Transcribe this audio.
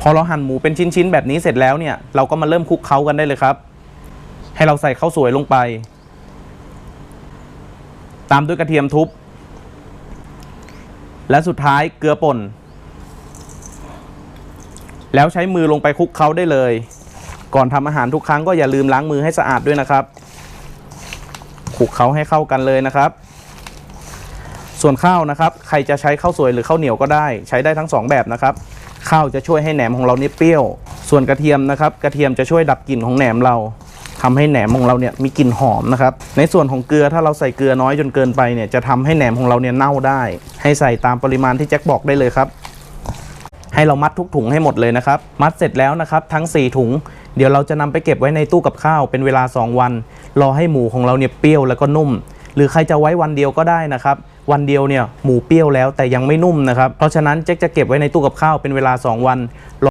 พอเราหั่นหมูเป็นชิ้นๆแบบนี้เสร็จแล้วเนี่ยเราก็มาเริ่มคลุกเคล้ากันได้เลยครับ ให้เราใส่ข้าวสวยลงไป ตามด้วยกระเทียมทุบ และสุดท้ายเกลือป่น แล้วใช้มือลงไปคลุกเคล้าได้เลย ก่อนทำอาหารทุกครั้งก็อย่าลืมล้างมือให้สะอาดด้วยนะครับคลุกเคล้าให้เข้ากันเลยนะครับ ส่วนข้าวนะครับใครจะใช้ข้าวสวยหรือข้าวเหนียวก็ได้ ใช้ได้ทั้งสองแบบนะครับข้าวจะช่วยให้แหนมของเราเนี่ยเปรี้ยว ส่วนกระเทียมนะครับกระเทียมจะช่วยดับกลิ่นของแหนมเราทำให้แหนมของเราเนี่ยมีกลิ่นหอมนะครับในส่วนของเกลือถ้าเราใส่เกลือน้อยจนเกินไปเนี่ยจะทำให้แหนมของเราเนี่ยเน่าได้ ให้ใส่ตามปริมาณที่แจ็คบอกได้เลยครับให้เรามัดทุกถุงให้หมดเลยนะครับ มัดเสร็จแล้วนะครับทั้ง 4 ถุง เดี๋ยวเราจะนำไปเก็บไว้ในตู้กับข้าวเป็นเวลา 2 วัน รอให้หมูของเราเนี่ยเปรี้ยวแล้วก็นุ่ม หรือใครจะไว้วันเดียวก็ได้นะครับ วันเดียวเนี่ยหมูเปรี้ยวแล้วแต่ยังไม่นุ่มนะครับเพราะฉะนั้นแจ๊คจะเก็บไว้ในตู้กับข้าวเป็นเวลา 2 วัน